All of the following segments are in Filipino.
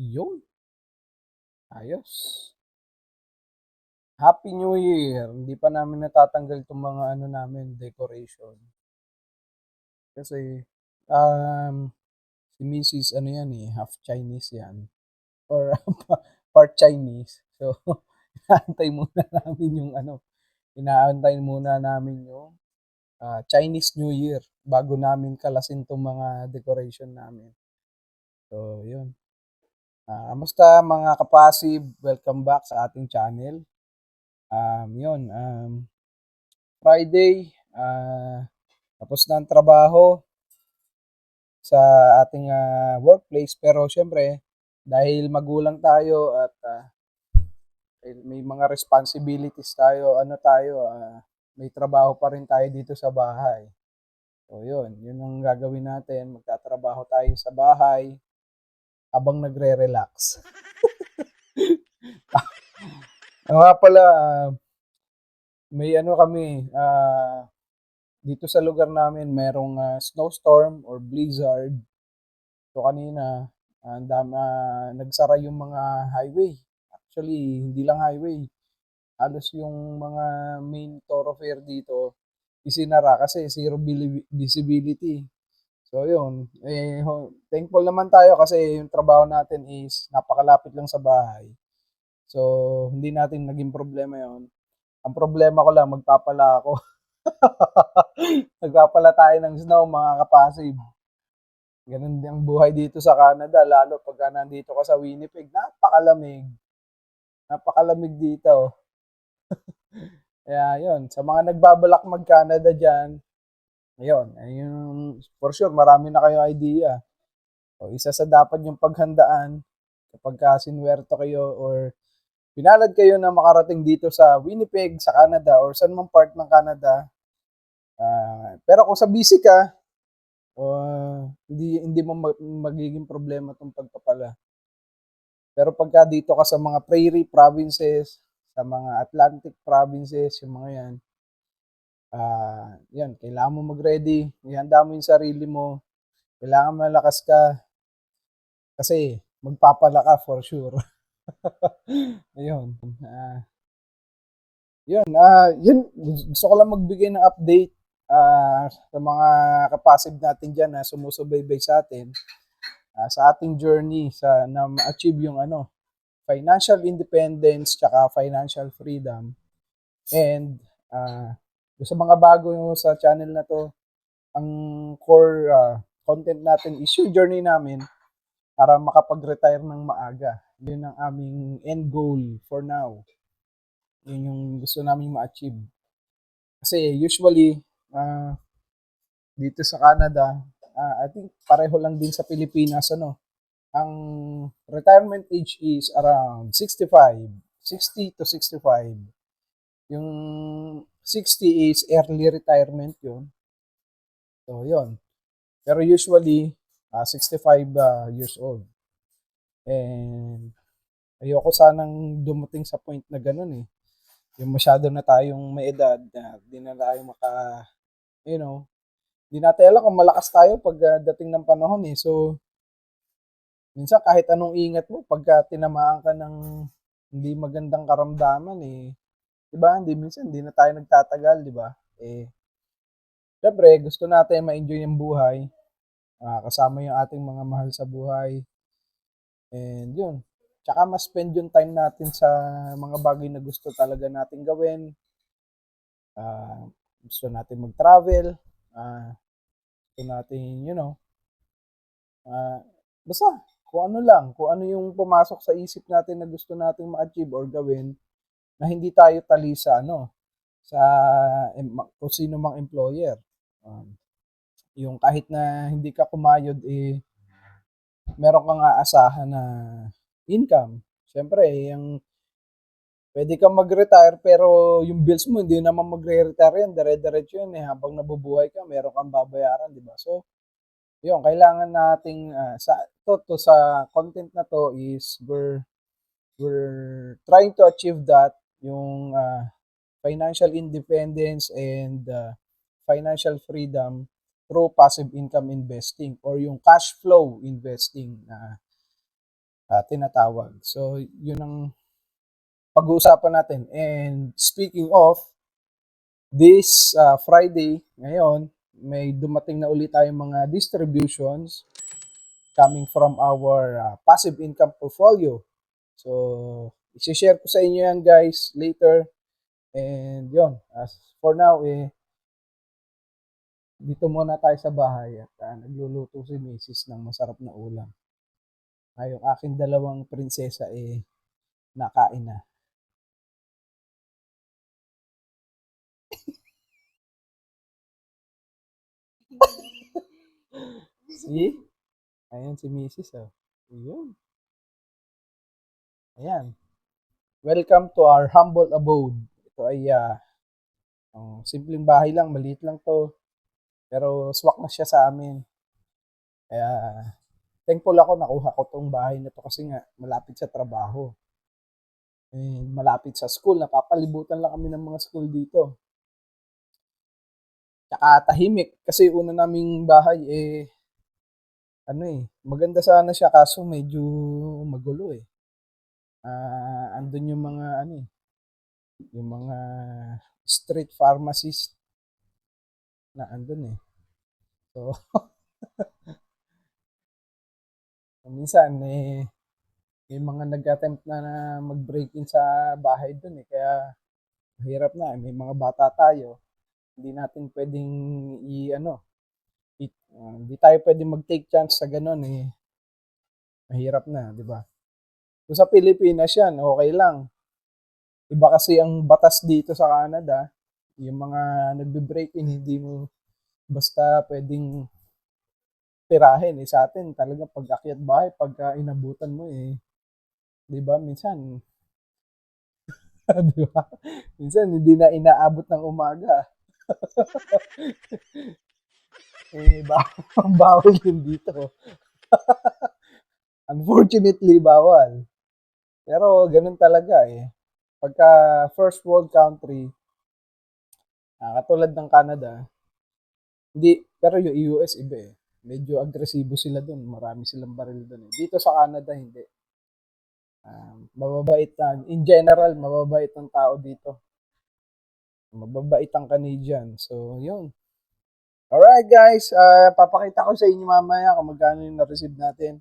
Yun. Ayos. Happy New Year! Hindi pa namin natatanggal 'tong mga ano namin, decoration. Kasi, um, si Misis ano yan, eh, half Chinese yan or part Chinese. So, inaantay muna namin yung ano, inaantay muna namin yung, ah, Chinese New Year bago namin kalasin 'tong mga decoration namin. So, yun. Ah, kamusta mga ka-passive? Welcome back sa ating channel. Um, yun, um, Friday, ah, tapos na ang trabaho sa ating, ah, workplace pero siyempre dahil magulang tayo at, ah, may mga responsibilities tayo, ano tayo, ah, may trabaho pa rin tayo dito sa bahay. So, yun, yun ang gagawin natin, magtatrabaho tayo sa bahay habang nagre-relax. Nga pala, ah, may ano kami, ah, dito sa lugar namin merong, ah, snowstorm or blizzard. So, kanina ang ah, nagsara yung mga highway. Actually, hindi lang highway, halos yung mga main thoroughfare dito isinara kasi zero bili visibility. So, yun, eh, thankful naman tayo kasi yung trabaho natin is napakalapit lang sa bahay. So, hindi natin naging problema yun. Ang problema ko lang magpapala ako. Magpapala tayo ng snow mga ka-passive. Ganun din ang buhay dito sa Canada lalo pagka nandito ka sa Winnipeg, napakalamig. Napakalamig dito. Kaya yun, sa mga nagbabalak mag-Canada diyan, ayun, ayun for sure marami na kayong idea. O isa sa dapat yung paghandaan kapagka sinuwerte kayo or pinalad kayo na makarating dito sa Winnipeg, sa Canada or saan mang part ng Canada. Ah, pero kung sa busy ka, ah, hindi hindi mo ma magiging problema 'tong pagpapala. Pero pagka dito ka sa mga prairie provinces, sa mga Atlantic provinces, yung mga 'yan, ah, 'yan kailangan mo mag-ready, ihanda mo yung sarili mo, kailangan malakas ka. Kasi magpapala ka for sure. Ayun, ah yun, ah, yun gusto ko lang magbigay ng update, ah, sa mga ka-passive natin diyan na sumusubaybay sa'tin, ah, sa ating journey sa na ma-achieve yung ano, financial independence tsaka financial freedom. And, ah, sa mga bago sa channel na 'to, ang core, ah, content natin is yung journey namin para makapag-retire ng maaga. Yun ang aming end goal for now. Yun yung gusto naming ma-achieve. Kasi usually, ah, dito sa Canada, ah, I think pareho lang din sa Pilipinas ano, ang retirement age is around 65, 60 to 65. Yung 60 is early retirement yun. So, yun. Pero usually, ah, 65 ah, years old. And ayoko sanang dumating sa point na gano'n, eh. Yung masyado na tayong may edad na di na tayo maka you know, di natin alam kung malakas tayo pagdating ng panahon, eh. So minsan kahit anong ingat mo pagka tinamaan ka ng hindi magandang karamdaman, eh, 'di ba, hindi minsan hindi na tayo nagtatagal, 'di ba? Eh, siyempre gusto natin ma-enjoy ang buhay, ah, kasama yung ating mga mahal sa buhay. And yun, tsaka ma-spend yung time natin sa mga bagay na gusto talaga nating gawin. Ah, gusto natin mag-travel, ah, gusto natin, you know, ah, basta kung ano lang, kung ano yung pumasok sa isip natin na gusto nating ma-achieve or gawin na hindi tayo tali sa ano, sa kung sino mang employer. Um, yung kahit na hindi ka kumayod, eh, meron kang aasahan na income. Siyempre yung puwede kang mag-retire pero yung bills mo hindi naman magre-retire yan, dire-diretso yan, eh, habang nabubuhay ka meron kang babayaran, 'di ba? So, yun kailangan nating, ah, sa 'to 'to sa content na 'to is we're we're trying to achieve that, yung, ah, financial independence and, ah, financial freedom through passive income investing or yung cash flow investing na ah, tinatawag. So, yun ang pag-uusapan natin. And speaking of, this ah, Friday, ngayon, may dumating na ulit tayong mga distributions coming from our ah, passive income portfolio. So, isi-share ko sa inyo yan guys later. And yun, as for now, eh, dito muna tayo sa bahay at ah, nagluluto si Mrs. ng masarap na ulam. Ah, yung aking dalawang prinsesa eh nakain na. See? Ayan si Mrs. Oh. Ayun. Ayan. Welcome to our humble abode. Ito ay ah, oh, simpleng bahay lang, maliit lang to. Pero swak na siya sa amin. Kaya thankful ako nakuha ko tong bahay na to kasi nga malapit sa trabaho. Eh, malapit sa school, napapalibutan lang kami ng mga school dito. Tsaka tahimik kasi una naming bahay eh ano eh, maganda sana siya kaso medyo magulo eh. Ah, andun yung mga ano eh, yung mga street pharmacist na andun eh. So, minsan eh, may mga nag-attempt na, na mag-break in sa bahay dun eh. Kaya mahirap na. eh. May mga bata tayo. Hindi natin pwedeng i ano, i, ah, hindi tayo pwedeng mag-take chance sa ganun eh. Mahirap na, di ba? Kung sa Pilipinas yan, okay lang. Iba kasi ang batas dito sa Canada, yung mga nagbe-break in, hindi mo basta pwedeng tirahin. Eh, sa atin, talaga pag akyat bahay, pagka inabutan mo eh, di ba, minsan, di ba? Minsan, hindi na inaabot ng umaga. eh, ba- bawal yun dito. Unfortunately, bawal. Pero, ganun talaga eh. Pagka first world country, ah, katulad ng Canada, hindi, pero yung US iba eh. Medyo agresibo sila dun. Marami silang baril dun eh. Dito sa Canada, hindi. Um, mababait na, in general, mababait ang tao dito. Mababait ang Canadian. So, yun. Alright guys, ah, papakita ko sa inyo mamaya kung magkano yung na-receive natin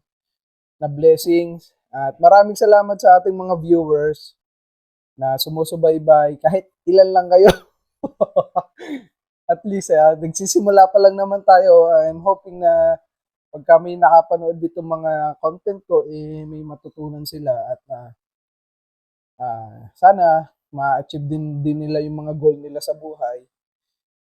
na blessings. At maraming salamat sa ating mga viewers na sumusubaybay. Kahit ilan lang kayo. At least, ah, nagsisimula pa lang naman tayo. I'm hoping na pag kami nakapanood dito mga content ko, eh, may matutunan sila. At ah, ah, sana ma-achieve din, din nila yung mga goal nila sa buhay.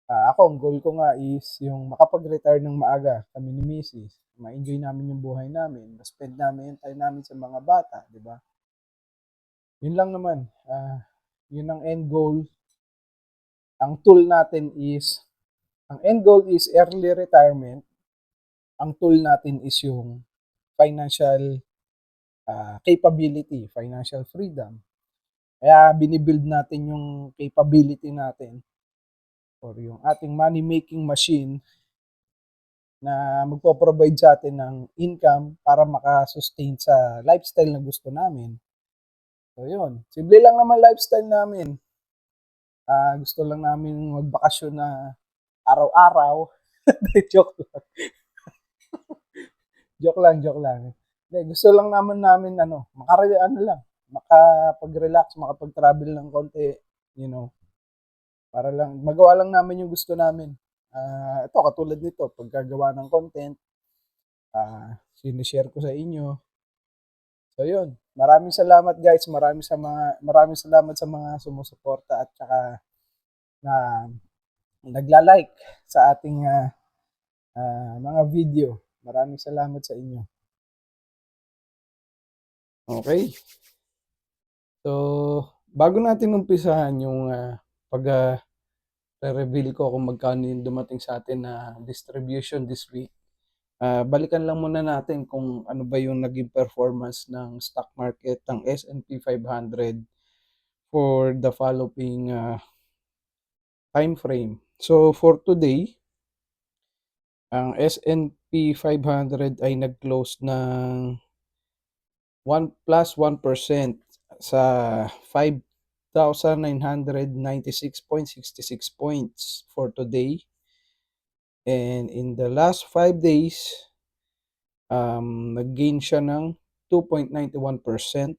Ah, ako, ang goal ko nga is yung makapag-retire ng maaga kami ni Mrs. Ma-enjoy namin yung buhay namin. Ma-spend namin yung time namin sa mga bata, di ba? Yun lang naman. Ah, yun ang end goal. Ang tool natin is, ang end goal is early retirement. Ang tool natin is yung financial ah, capability, financial freedom. Kaya binibuild natin yung capability natin or yung ating money making machine na magpo-provide sa atin ng income para makasustain sa lifestyle na gusto namin. So yun, simple lang naman lifestyle namin. Ah, gusto lang namin magbakasyon na araw-araw. joke lang. joke lang, joke lang. Hindi, gusto lang naman namin ano, makare ano lang, makapag-relax, makapag-travel ng konti, you know. Para lang magawa lang namin yung gusto namin. Ah, ito katulad nito, pagkagawa ng content, ah, sinishare ko sa inyo. So yun, maraming salamat guys, maraming sa mga maraming salamat sa mga sumusuporta at saka na nagla-like sa ating ah, ah, mga video. Maraming salamat sa inyo. Okay. So, bago natin umpisahan yung ah, pag ah, re-reveal ko kung magkano yung dumating sa atin na distribution this week, ah, balikan lang muna natin kung ano ba yung naging performance ng stock market ng S&P 500 for the following ah, time frame. So, for today, ang S&P 500 ay nag-close ng 1 plus 1% sa 5,996.66 points for today. And in the last 5 days, um, nag-gain siya ng 2.91%.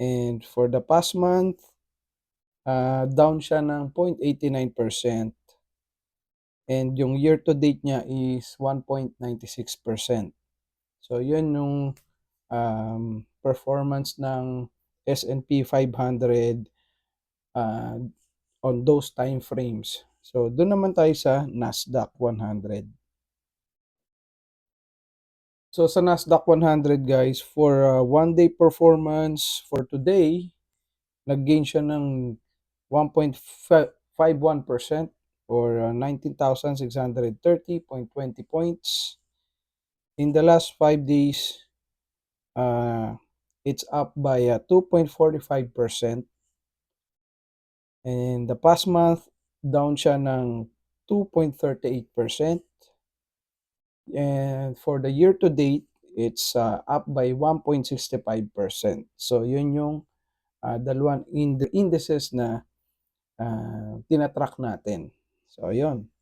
And for the past month, uh, down siya ng 0.89%. And yung year to date niya is 1.96%. So yun yung um, performance ng S&P 500 uh, on those time frames. So doon naman tayo sa Nasdaq 100. So sa Nasdaq 100 guys, for uh, one day performance for today, nag-gain siya ng 1.51% or uh, 19,630.20 points. In the last 5 days, uh, it's up by uh, 2.45%. And the past month, down siya ng 2.38%. And for the year to date, it's uh, up by 1.65%. So yun yung uh, dalawang ind- indices na uh, tinatrack natin. So yun.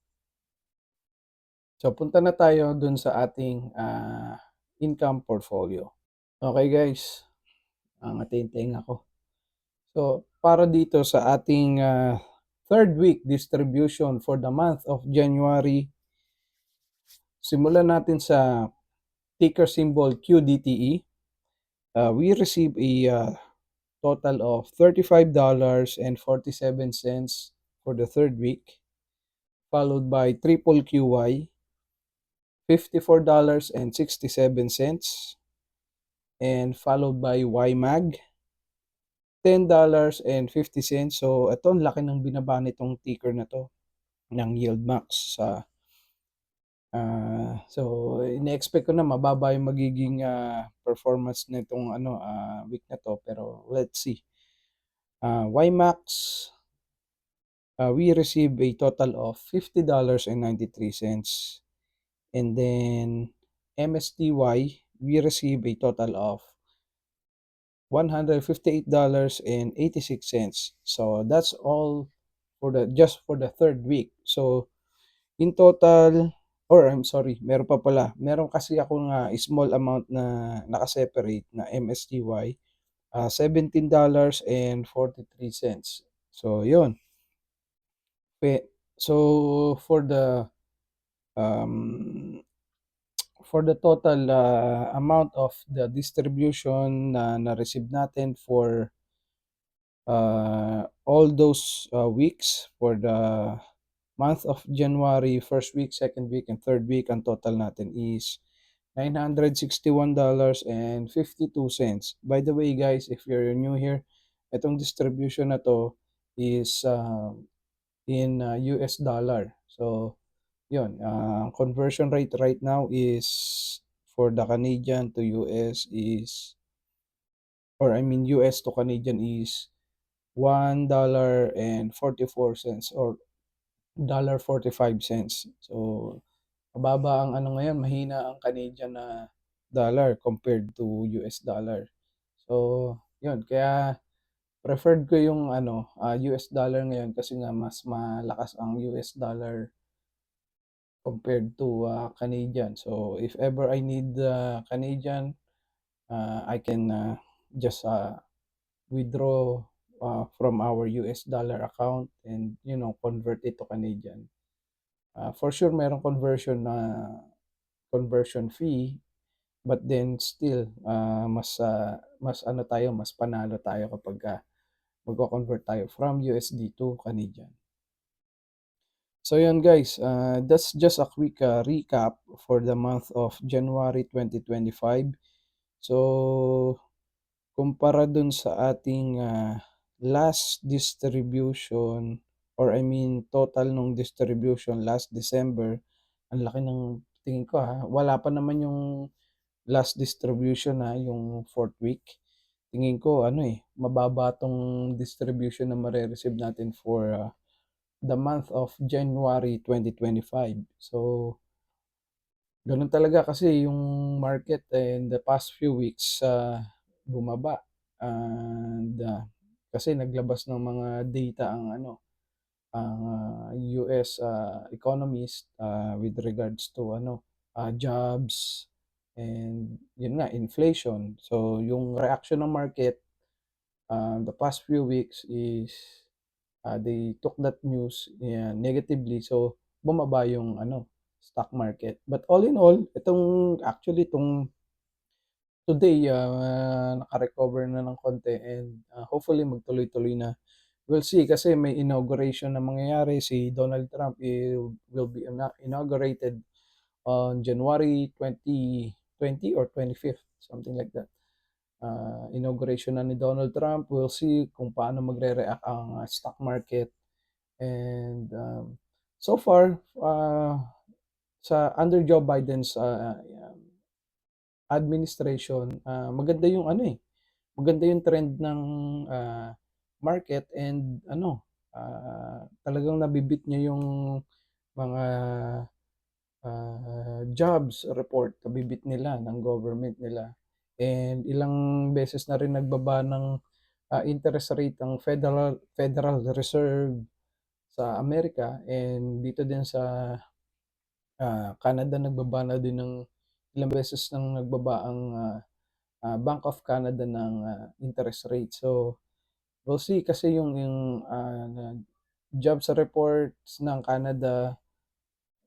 So punta na tayo dun sa ating uh, income portfolio. Okay guys, ang atinteng ako. So para dito sa ating uh, third week distribution for the month of January, simulan natin sa ticker symbol QDTE. Uh, we receive a uh, total of $35.47 for the third week, followed by triple QY, $54.67, and followed by YMAG, $10.50. So, ito ang laki ng binaba nitong ticker na to ng Yield Max sa uh, so ine-expect ko na mababa yung magiging uh, performance nitong ano uh, week na to pero let's see. Uh, YMAX uh, we receive a total of $50.93 and then MSTY we receive a total of $158.86. So that's all for the just for the third week. So in total or I'm sorry, meron pa pala. Meron kasi ako nga small amount na naka-separate na MSTY uh, $17.43. So yun. So for the um, for the total uh, amount of the distribution na na-receive natin for uh, all those uh, weeks for the month of January, first week, second week, and third week, ang total natin is $961.52. By the way, guys, if you're new here, itong distribution na to is uh, in uh, US dollar. So, yun, uh, conversion rate right now is for the Canadian to US is or I mean US to Canadian is $1.44 or $1.45. So mababa ang ano ngayon, mahina ang Canadian na dollar compared to US dollar. So, yun, kaya preferred ko yung ano, uh, US dollar ngayon kasi nga mas malakas ang US dollar compared to uh, Canadian. So if ever I need uh, Canadian, uh, I can uh, just uh, withdraw uh, from our US dollar account and you know convert it to Canadian. Uh, for sure, merong conversion na uh, conversion fee, but then still uh, mas uh, mas ano tayo, mas panalo tayo kapag uh, magko-convert tayo from USD to Canadian. So yun guys, uh, that's just a quick uh, recap for the month of January 2025. So kumpara dun sa ating uh, last distribution or I mean total nung distribution last December, ang laki ng tingin ko ha. Wala pa naman yung last distribution na yung fourth week. Tingin ko ano eh, mababa tong distribution na mare-receive natin for uh, the month of January 2025. So, Gano'n talaga kasi yung market in the past few weeks, ah, bumaba and, ah, kasi naglabas ng mga data ang ano, ang, ah, US, ah, economist, ah, with regards to ano, ah, jobs and yun nga inflation. So yung reaction ng market, ah, the past few weeks is, ah, they took that news, yeah, negatively so bumaba yung ano, stock market. But all in all, itong actually 'tong today, ah, naka-recover na ng konti and, ah, hopefully magtuloy-tuloy na. We'll see kasi may inauguration na mangyayari, si Donald Trump will will be ina inaugurated on January 2020 or 25th, something like that. Ah, inauguration na ni Donald Trump, we'll see kung paano magre-react ang, ah, stock market. And, um, so far, ah, sa under Joe Biden's, ah, administration, ah, maganda yung ano, eh, maganda yung trend ng, ah, market. And ano, ah, talagang nabi-beat niya yung mga, ah, jobs report, nabi-beat nila ng government nila and ilang beses na rin nagbaba ng, ah, interest rate ang Federal Federal Reserve sa Amerika and dito din sa, ah, Canada nagbaba na din ng ilang beses ng nagbaba ang, ah, ah, Bank of Canada ng, ah, interest rate. So, we'll see kasi yung yung, ah, jobs reports ng Canada,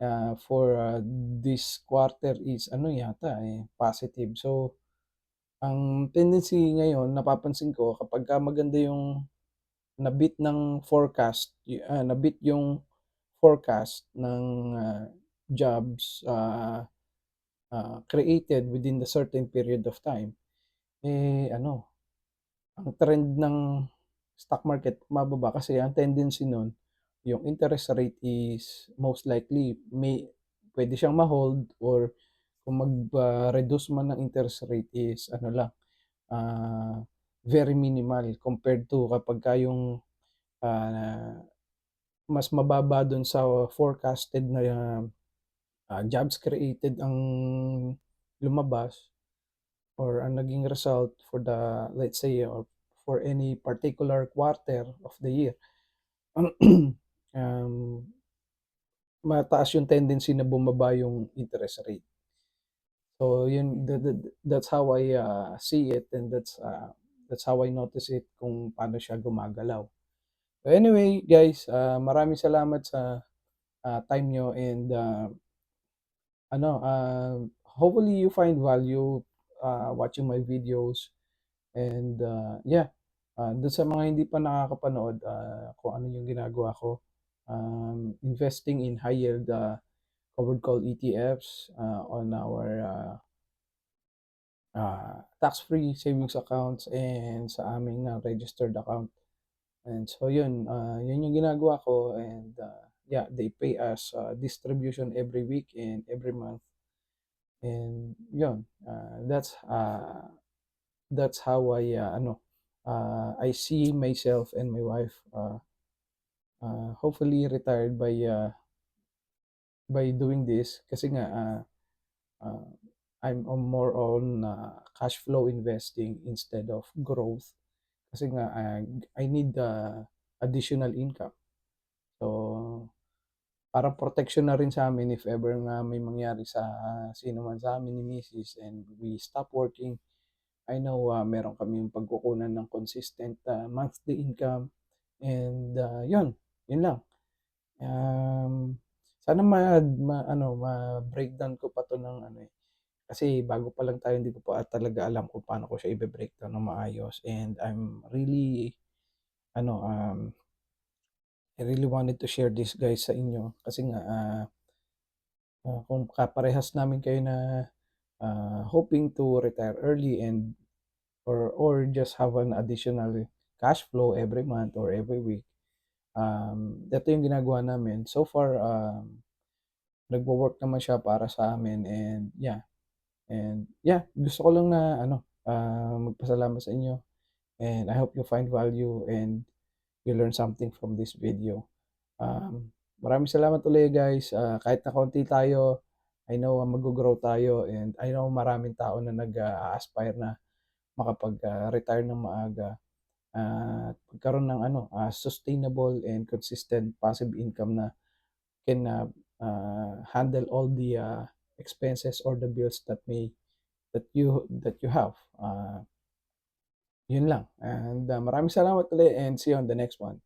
ah, for, ah, this quarter is ano yata, eh, positive. So, ang tendency ngayon napapansin ko kapagka maganda yung na-beat ng forecast, yu ah, na-beat yung forecast ng, ah, jobs, ah, ah, created within the certain period of time, eh, ano, ang trend ng stock market bumababa kasi ang tendency nun yung interest rate is most likely may puwede siyang ma-hold or kung mag, ah, man ng interest rate is ano lang, ah, very minimal compared to kapagka yung, ah, mas mababa dun sa forecasted na, ah, jobs created ang lumabas or ang naging result for the let's say or for any particular quarter of the year. Um, mataas yung tendency na bumaba yung interest rate. So yun, that that that's how I, ah, see it and that's, ah, that's how I notice it kung paano siya gumagalaw. So anyway guys, ah, maraming salamat sa, ah, time niyo and, ah, ano, ah, hopefully you find value, ah, watching my videos and, ah, yeah, ah, dun sa mga hindi pa nakakapanood, ah, kung ano yung ginagawa ko, um, investing in high yield, ah, covered call ETFs, ah, on our, ah ah, tax-free savings accounts and sa aming, ah, registered account. And so yun, ah, yun yung ginagawa ko and, ah, yeah, they pay us, ah, distribution every week and every month. And yun, ah, that's, ah, that's how I, ah, ano, ah, I see myself and my wife, ah, ah, hopefully retired by, ah by doing this kasi nga, ah, ah, I'm on more on, ah, cash flow investing instead of growth. Kasi nga, ah, I need, ah, additional income. So, parang protection na rin sa'min if ever nga may mangyari sa sino man sa'min ni misis and we stop working, I know, ah, meron kaming pagkukunan ng consistent, ah, monthly income and, ah, yun, yun lang. Um, sana ma ma-ano, ma-breakdown ko pa 'to ng ano, eh, kasi bago pa lang tayo hindi ko pa talaga alam kung paano ko siya ibe-breakdown ng maayos. And I'm really ano, um I really wanted to share this guys sa inyo. Kasi nga, ah, ah, kung kaparehas namin kayo na, ah, hoping to retire early and or or just have an additional cash flow every month or every week, um, ito yung ginagawa namin. So far, um, nagwo-work naman siya para sa amin and yeah, and yeah, gusto ko lang na ano, ah, magpasalamat sa inyo and I hope you find value and you learn something from this video. Um, maraming salamat ulit guys, ah, kahit na konti tayo, I know uh, mag-grow tayo and I know maraming tao na nag-a-aspire na makapag uh, retire ng maaga at uh, magkaroon ng ano uh, sustainable and consistent passive income na can uh, uh, handle all the uh, expenses or the bills that may that you that you have. Uh, yun lang. And uh, maraming salamat ulit and see you on the next one